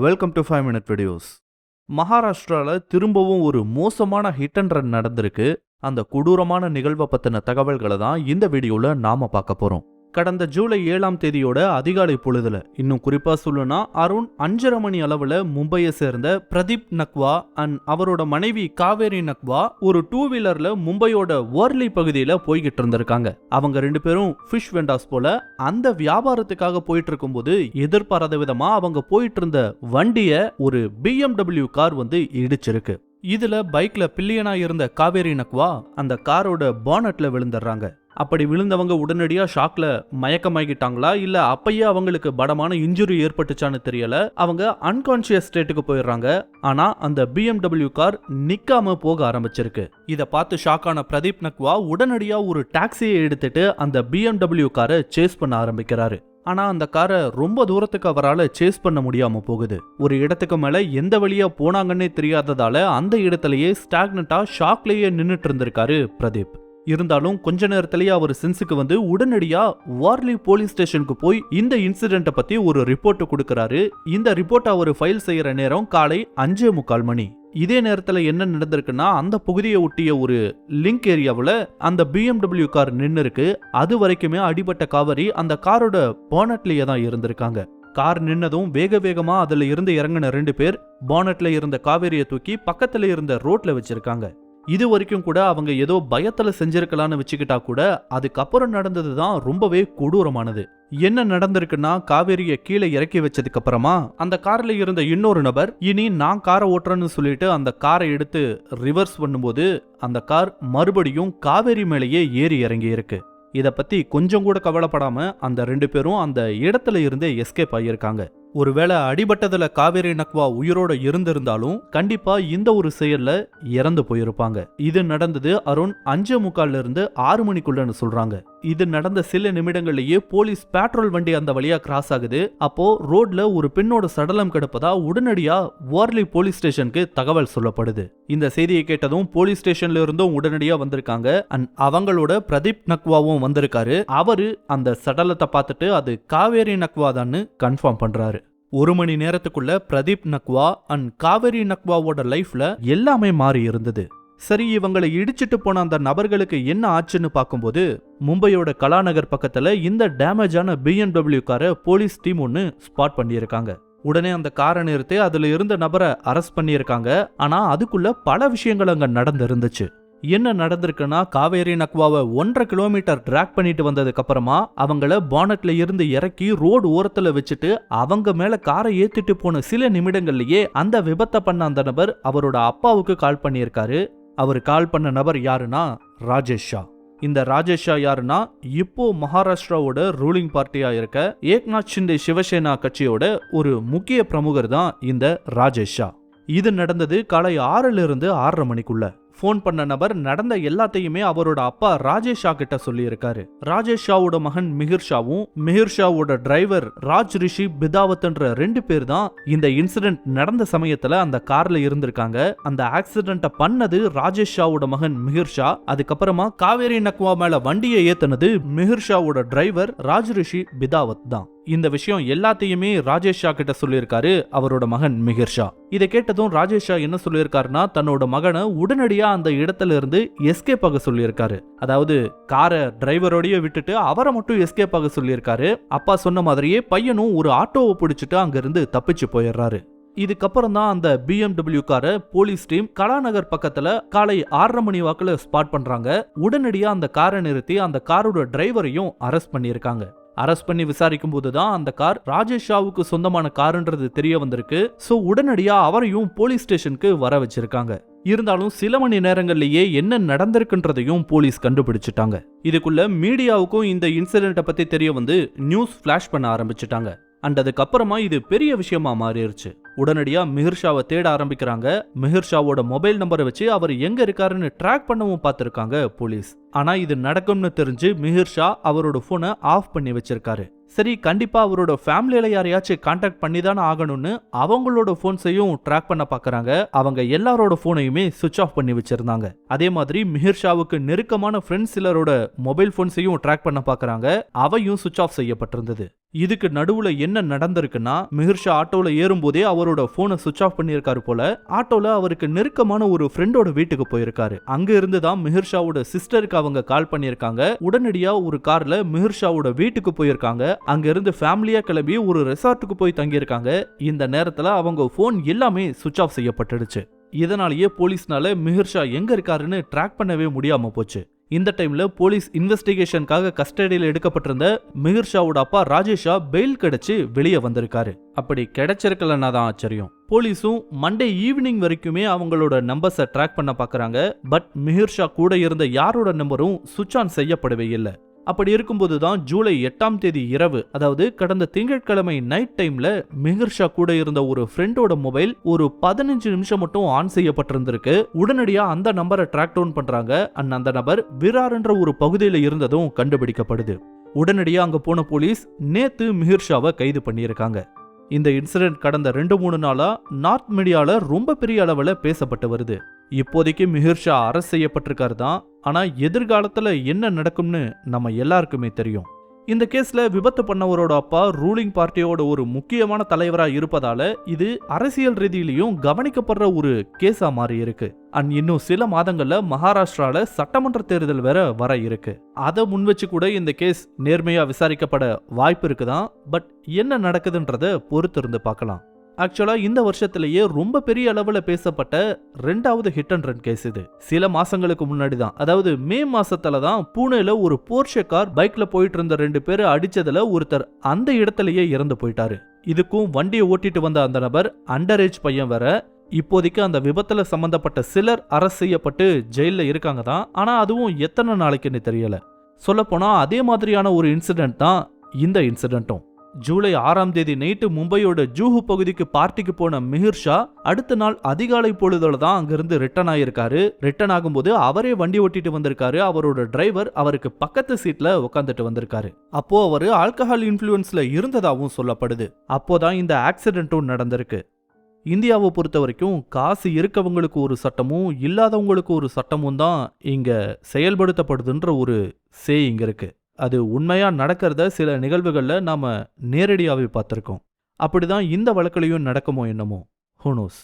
Welcome to five minute videos மகாராஷ்டிராவில் திரும்பவும் ஒரு மோசமான ஹிட் அண்ட் ரன் நடந்திருக்கு. அந்த கொடூரமான நிகழ்வை பற்றின தகவல்களை தான் இந்த வீடியோவில் நாம பார்க்க போகிறோம் கடந்த ஜூலை ஏழாம் தேதியோட அதிகாலை பொழுதுல. இன்னும் குறிப்பா சொல்லுனா அருண் அஞ்சரை மணி அளவுல மும்பையை சேர்ந்த பிரதீப் நக்வா அண்ட் அவரோட மனைவி காவேரி நக்வா ஒரு டூ வீலர்ல மும்பையோட ஓர்லி பகுதியில போய்கிட்டு இருந்திருக்காங்க. அவங்க ரெண்டு பேரும் ஃபிஷ் வெண்டாஸ் போல அந்த வியாபாரத்துக்காக போயிட்டு இருக்கும்போது எதிர்பாராத விதமா அவங்க போயிட்டு இருந்த வண்டிய ஒரு பிஎம்டபிள்யூ கார் வந்து இடிச்சிருக்கு. இதுல பைக்ல பில்லியனா இருந்த காவேரி நக்வா அந்த காரோட பானட்ல விழுந்துடுறாங்க. அப்படி விழுந்தவங்க உடனடியாக ஷாக்ல மயக்கமாகிட்டாங்களா? இல்ல அப்பயே அவங்களுக்கு படமான இன்ஜுரி ஏற்பட்டுச்சான்னு தெரியல. அவங்க அன்கான்சியஸ் ஸ்டேட்டுக்கு போயிடுறாங்க. ஆனா அந்த பிஎம்டபிள்யூ கார் நிக்காம போக ஆரம்பிச்சிருக்கு. இதை பார்த்து ஷாக்கான பிரதீப் நக்வா உடனடியா ஒரு டாக்ஸியை எடுத்துட்டு அந்த பிஎம்டபிள்யூ காரை சேஸ் பண்ண ஆரம்பிக்கிறாரு. ஆனா அந்த காரை ரொம்ப தூரத்துக்கு அவரால் சேஸ் பண்ண முடியாம போகுது. ஒரு இடத்துக்கு மேல எந்த வழியா போனாங்கன்னே தெரியாததால அந்த இடத்துலயே ஸ்டாக்னட்டா ஷாக்லயே நின்றுட்டு இருந்திருக்காரு பிரதீப். இருந்தாலும் கொஞ்ச நேரத்திலேயே அவர் சென்ஸுக்கு வந்து உடனடியா வார்லி போலீஸ் ஸ்டேஷனுக்கு போய் இந்த இன்சிடென்ட்டை பத்தி ஒரு ரிப்போர்ட் கொடுக்கறாரு. இந்த ரிப்போர்ட் அவர் ஃபைல் செய்யற நேரம் காலை அஞ்சே முக்கால் மணி. இதே நேரத்துல என்ன நடந்திருக்குன்னா அந்த பகுதியை ஒட்டிய ஒரு லிங்க் ஏரியாவில் அந்த பிஎம்டபிள்யூ கார் நின்று இருக்கு அது வரைக்குமே அடிபட்ட காவரி அந்த காரோட போனட்லேயே தான் இருந்திருக்காங்க. கார் நின்னதும் வேக வேகமா அதுல இருந்து இறங்கின ரெண்டு பேர் பானட்ல இருந்த காவேரியை தூக்கி பக்கத்துல இருந்த ரோட்ல வச்சிருக்காங்க. இது வரைக்கும் கூட அவங்க ஏதோ பயத்துல செஞ்சிருக்கலாம்னு வச்சுக்கிட்டா கூட அதுக்கப்புறம் நடந்தது தான் ரொம்பவே கொடூரமானது. என்ன நடந்திருக்குன்னா காவேரியை கீழே இறக்கி வச்சதுக்கு அப்புறமா அந்த கார்ல இருந்த இன்னொரு நபர் இனி நான் காரை ஓட்டுறேன்னு சொல்லிட்டு அந்த காரை எடுத்து ரிவர்ஸ் பண்ணும்போது அந்த கார் மறுபடியும் காவேரி மேலேயே ஏறி இறங்கி இருக்கு. இத பத்தி கொஞ்சம் கூட கவலைப்படாம அந்த ரெண்டு பேரும் அந்த இடத்துல இருந்தே எஸ்கேப் ஆகியிருக்காங்க. ஒருவேளை அடிபட்டதுல காவேரி நக்வா உயிரோட இருந்திருந்தாலும் கண்டிப்பா இந்த ஒரு செயல்ல இறந்து போயிருப்பாங்க. இது நடந்தது அருண் அஞ்சே முக்கால்ல இருந்து ஆறு மணிக்குள்ளன்னு சொல்றாங்க. இது நடந்த சில நிமிடங்கள்லயே போலீஸ் பேட்ரோல் வண்டி அந்த வழியா கிராஸ் ஆகுது. அப்போ ரோட்ல ஒரு பெண்ணோட சடலம் கிடப்பதா உடனடியா வார்லி போலீஸ் ஸ்டேஷனுக்கு தகவல் சொல்லப்படுது. இந்த செய்தியை கேட்டதும் போலீஸ் ஸ்டேஷன்ல இருந்தும் உடனடியா வந்திருக்காங்க. அண்ட் அவங்களோட பிரதீப் நக்வாவும் வந்திருக்காரு. அவரு அந்த சடலத்தை பார்த்துட்டு அது காவேரி நக்வாதான்னு கன்ஃபார்ம் பண்றாரு. ஒரு மணி நேரத்துக்குள்ள பிரதீப் நக்வா அண்ட் காவேரி நக்வாவோட லைஃப்ல எல்லாமே மாறி இருந்தது. சரி இவங்களை இடிச்சிட்டு போன அந்த நபர்களுக்கு என்ன ஆச்சுன்னு பார்க்கும்போது மும்பையோட கலாநகர் பக்கத்துல இந்த டேமேஜான பிஎன்டபிள்யூ காரை போலீஸ் டீம் ஒன்னு ஸ்பாட் பண்ணியிருக்காங்க. உடனே அந்த காரை நிறுத்தி அதுல இருந்த நபரை அரெஸ்ட் பண்ணியிருக்காங்க. ஆனா அதுக்குள்ள பல விஷயங்கள் அங்க நடந்திருந்துச்சு. என்ன நடந்திருக்குன்னா காவேரி நக்வாவை ஒன்றரை கிலோமீட்டர் டிராக் பண்ணிட்டு வந்ததுக்கு அப்புறமா அவங்கள பானட்ல இருந்து இறக்கி ரோடு ஓரத்துல வச்சுட்டு அவங்க மேல காரை ஏத்திட்டு போன சில நிமிடங்கள்லயே அந்த விபத்தை பண்ண அந்த நபர் அவரோட அப்பாவுக்கு கால் பண்ணியிருக்காரு. அவர் கால் பண்ண நபர் யாருன்னா ராஜேஷ் ஷா. இந்த ராஜேஷ் ஷா யாருன்னா இப்போ மகாராஷ்டிராவோட ரூலிங் பார்ட்டியா இருக்க ஏக்நாத் ஷிண்டே சிவசேனா கட்சியோட ஒரு முக்கிய பிரமுகர் தான் இந்த ராஜேஷ் ஷா. இது நடந்தது காலை ஆறுல இருந்து ஆறரை மணிக்குள்ள. ஃபோன் பண்ண நபர் நடந்த எல்லாத்தையுமே அவரோட அப்பா ராஜேஷ் ஷா கிட்ட சொல்லியிருக்காரு. ராஜேஷ் ஷாவோட மகன் மிகிர் ஷாவும் மிகிர் ஷாவோட டிரைவர் ராஜ் ரிஷி பிதாவத்ன்ற ரெண்டு பேர் தான் இந்த இன்சிடென்ட் நடந்த சமயத்துல அந்த கார்ல இருந்திருக்காங்க. அந்த ஆக்சிடென்ட்டை பண்ணது ராஜேஷ் ஷாவோட மகன் மிகிர் ஷா அதுக்கப்புறமா காவேரி நக்வா மேல வண்டியை ஏத்துனது மிகிர் ஷாவோட டிரைவர் ராஜ் ரிஷி பிதாவத் தான். இந்த விஷயம் எல்லாத்தையுமே ராஜேஷ் ஷா கிட்ட சொல்லியிருக்காரு அவரோட மகன் மிகிர் ஷா. இதை கேட்டதும் ராஜேஷ் ஷா என்ன சொல்லியிருக்காருன்னா தன்னோட மகனை உடனடியா அந்த இடத்துல இருந்து எஸ்கேப் ஆக சொல்லியிருக்காரு. அதாவது காரை டிரைவரோடய விட்டுட்டு அவரை மட்டும் எஸ்கேப் ஆக சொல்லியிருக்காரு. அப்பா சொன்ன மாதிரியே பையனும் ஒரு ஆட்டோவை பிடிச்சிட்டு அங்கிருந்து தப்பிச்சு போயிடுறாரு. இதுக்கப்புறம் தான் அந்த பிஎம்டபிள்யூ காரை போலீஸ் டீம் கலாநகர் பக்கத்துல காலை ஆறரை மணி வாக்குல ஸ்பாட் பண்றாங்க. உடனடியா அந்த காரை நிறுத்தி அந்த காரோட டிரைவரையும் அரெஸ்ட் பண்ணியிருக்காங்க. அரெஸ்ட் பண்ணி விசாரிக்கும் போது தான் அந்த கார் ராஜேஷ் ஷாவுக்கு சொந்தமான காருன்றது தெரிய வந்திருக்கு. சோ உடனடியா அவரையும் போலீஸ் ஸ்டேஷனுக்கு வர வச்சிருக்காங்க. இருந்தாலும் சில மணி நேரங்கள்லயே என்ன நடந்திருக்குன்றதையும் போலீஸ் கண்டுபிடிச்சிட்டாங்க. இதுக்குள்ள மீடியாவுக்கும் இந்த இன்சிடென்ட்டை பத்தி தெரிய வந்து நியூஸ் ஃபிளாஷ் பண்ண ஆரம்பிச்சிட்டாங்க. அண்ட் அதுக்கப்புறமா இது பெரிய விஷயமா மாறிடுச்சு உடனடியா மிஹிர்ஷாவை தேட ஆரம்பிக்கிறாங்க. மிஹிர்ஷாவோட மொபைல் நம்பரை வச்சு அவர் எங்க இருக்காருன்னு ட்ராக் பண்ணவும் பார்த்திருக்காங்க போலீஸ். ஆனா இது நடக்கும்னு தெரிஞ்சு மிஹிர்ஷா அவரோட போனை ஆஃப் பண்ணி வச்சிருக்காரு. சரி கண்டிப்பாக அவரோட ஃபேமிலியில் யாரையாச்சும் காண்டாக்ட் பண்ணி தானே ஆகணும்னு அவங்களோட ஃபோன்ஸையும் ட்ராக் பண்ண பார்க்கறாங்க அவங்க எல்லாரோட ஃபோனையுமே சுவிட்ச் ஆஃப் பண்ணி வச்சிருந்தாங்க. அதே மாதிரி மிஹிர் ஷாவுக்கு நெருக்கமான ஃப்ரெண்ட்ஸ் சிலரோட மொபைல் ஃபோன்ஸையும் ட்ராக் பண்ண பார்க்கறாங்க அவையும் சுவிட்ச் ஆஃப் செய்யப்பட்டிருந்தது. இதுக்கு நடுவுல என்ன நடந்திருக்குன்னா மிஹிர்ஷா ஆட்டோல ஏறும்போதே அவரோட போனை சுவிட்ச் ஆஃப் பண்ணியிருக்காரு போல ஆட்டோல அவருக்கு நெருக்கமான ஒரு ஃப்ரெண்டோட வீட்டுக்கு போயிருக்காரு. அங்க இருந்து தான் மிஹிர்ஷாவோட சிஸ்டருக்கு அவங்க கால் பண்ணியிருக்காங்க. உடனடியா ஒரு கார்ல மிஹிர்ஷாவோட வீட்டுக்கு போயிருக்காங்க. அங்கிருந்து இருந்து கிளம்பி ஒரு ரெசார்ட்டுக்கு போய் தங்கியிருக்காங்க. இந்த நேரத்தில் அவங்க ஃபோன் எல்லாமே சுவிட்ச் ஆஃப் செய்யப்பட்டுடுச்சு. இதனாலேயே போலீஸ்னால மிஹிர்ஷா எங்கே இருக்காருன்னு ட்ராக் பண்ணவே முடியாமல் போச்சு. இந்த டைம்ல போலீஸ் இன்வெஸ்டிகேஷனுக்காக கஸ்டடியில் எடுக்கப்பட்டிருந்த மிஹிர் ஷாவோட அப்பா ராஜேஷா பெயில் கிடைச்சு வெளியே வந்திருக்காரு. அப்படி கிடைச்சிருக்கலன்னா தான் ஆச்சரியம். போலீஸும் மண்டே ஈவினிங் வரைக்குமே அவங்களோட நம்பர்ஸை ட்ராக் பண்ண பார்க்குறாங்க பட் மிஹிர்ஷா கூட இருந்த யாரோட நம்பரும் சுவிச் ஆன் செய்யப்படவே இல்லை. அப்படி இருக்கும்போது தான் ஜூலை எட்டாம் தேதி இரவு அதாவது கடந்த திங்கட்கிழமை நைட் டைம்ல மெஹர்ஷா கூட இருந்த ஒரு ஃப்ரெண்டோட மொபைல் ஒரு பதினஞ்சு நிமிஷம் மட்டும் ஆன் செய்யப்பட்டிருந்திருக்கு. உடனடியா அந்த நம்பரை ட்ராக் டவுன் பண்றாங்க. அண்ட் அந்த நபர் விரார்ன்ற ஒரு பகுதியில் இருந்ததும் கண்டுபிடிக்கப்படுது. உடனடியா அங்க போன போலீஸ் நேத்து மிஹிர்ஷாவை கைது பண்ணியிருக்காங்க. இந்த இன்சிடென்ட் கடந்த ரெண்டு மூணு நாளா நார்த் மீடியால ரொம்ப பெரிய அளவில் பேசப்பட்டு வருது. இப்போதைக்கு மிஹிர்ஷா அரசு செய்யப்பட்டிருக்காரு தான் ஆனால் எதிர்காலத்தில் என்ன நடக்கும்னு நம்ம எல்லாருக்குமே தெரியும். இந்த கேஸில் விபத்து பண்ணவரோட அப்பா ரூலிங் பார்ட்டியோட ஒரு முக்கியமான தலைவராக இருப்பதால் இது அரசியல் ரீதியிலையும் கவனிக்கப்படுற ஒரு கேஸாக மாறி இருக்கு. அண்ட் இன்னும் சில மாதங்களில் மகாராஷ்டிராவில் சட்டமன்ற தேர்தல் வேற வர இருக்கு. அதை முன் வச்சு கூட இந்த கேஸ் நேர்மையாக விசாரிக்கப்பட வாய்ப்பு இருக்குதான். பட் என்ன நடக்குதுன்றதை பொறுத்து இருந்து பார்க்கலாம். ஆக்சுவலாக இந்த வருஷத்திலேயே ரொம்ப பெரிய அளவில் பேசப்பட்ட ரெண்டாவது ஹிட் அண்ட் ரன் கேஸ் இது. சில மாசங்களுக்கு முன்னாடி தான். அதாவது மே மாசத்துல தான் பூனேல ஒரு போர்ஷே கார் பைக்ல போயிட்டு இருந்த ரெண்டு பேர் அடிச்சதுல ஒருத்தர் அந்த இடத்துலயே இறந்து போயிட்டாரு. இதுக்கும் வண்டியை ஓட்டிட்டு வந்த அந்த நபர் அண்டர் ஏஜ் பையன் வேற. இப்போதைக்கு அந்த விபத்துல சம்பந்தப்பட்ட சிலர் அரசு செய்யப்பட்டு ஜெயிலில் இருக்காங்க தான். ஆனா அதுவும் எத்தனை நாளைக்குன்னு தெரியல. சொல்லப்போனா அதே மாதிரியான ஒரு இன்சிடென்ட் தான் இந்த இன்சிடென்ட்டும் ஜூலை ஆறாம் தேதி நைட்டு மும்பையோட ஜூஹு பகுதிக்கு பார்ட்டிக்கு போன மிஹிர் ஷா அடுத்த நாள் அதிகாலை பொழுதுல தான் அங்கிருந்து ரிட்டர்ன் ஆயிருக்காரு. ரிட்டர்ன் ஆகும்போது அவரே வண்டி ஓட்டிட்டு வந்திருக்காரு. அவரோட டிரைவர் அவருக்கு பக்கத்து சீட்ல உட்காந்துட்டு வந்திருக்காரு. அப்போ அவரு ஆல்கஹால் இன்ஃப்ளூயன்ஸ்ல இருந்ததாகவும் சொல்லப்படுது. அப்போதான் இந்த ஆக்சிடென்ட்டும் நடந்திருக்கு. இந்தியாவை பொறுத்த வரைக்கும் காசு இருக்கவங்களுக்கு ஒரு சட்டமும் இல்லாதவங்களுக்கு ஒரு சட்டமும் தான் இங்க செயல்படுத்தப்படுதுன்ற ஒரு சேயிங் இருக்கு. அது உண்மையாக நடக்கிறத சில நிகழ்வுகளில் நாம் நேரடியாகவே பார்த்துருக்கோம். அப்படி தான் இந்த வழக்குலையும் நடக்குமோ என்னமோ? ஹூனோஸ்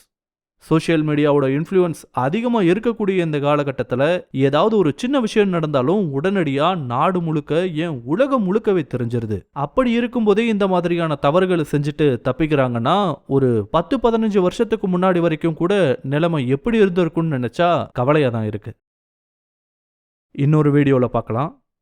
சோஷியல் மீடியாவோட இன்ஃப்ளூயன்ஸ் அதிகமாக இருக்கக்கூடிய இந்த காலகட்டத்தில் ஏதாவது ஒரு சின்ன விஷயம் நடந்தாலும் உடனடியாக நாடு முழுக்க ஏன் உலகம் முழுக்கவே தெரிஞ்சிருது. அப்படி இருக்கும்போதே இந்த மாதிரியான தவறுகளை செஞ்சுட்டு தப்பிக்கிறாங்கன்னா ஒரு பத்து பதினஞ்சு வருஷத்துக்கு முன்னாடி வரைக்கும் கூட நிலைமை எப்படி இருந்திருக்கும்னு நினச்சா கவலையாக தான் இருக்குது இன்னொரு வீடியோவில் பார்க்கலாம்.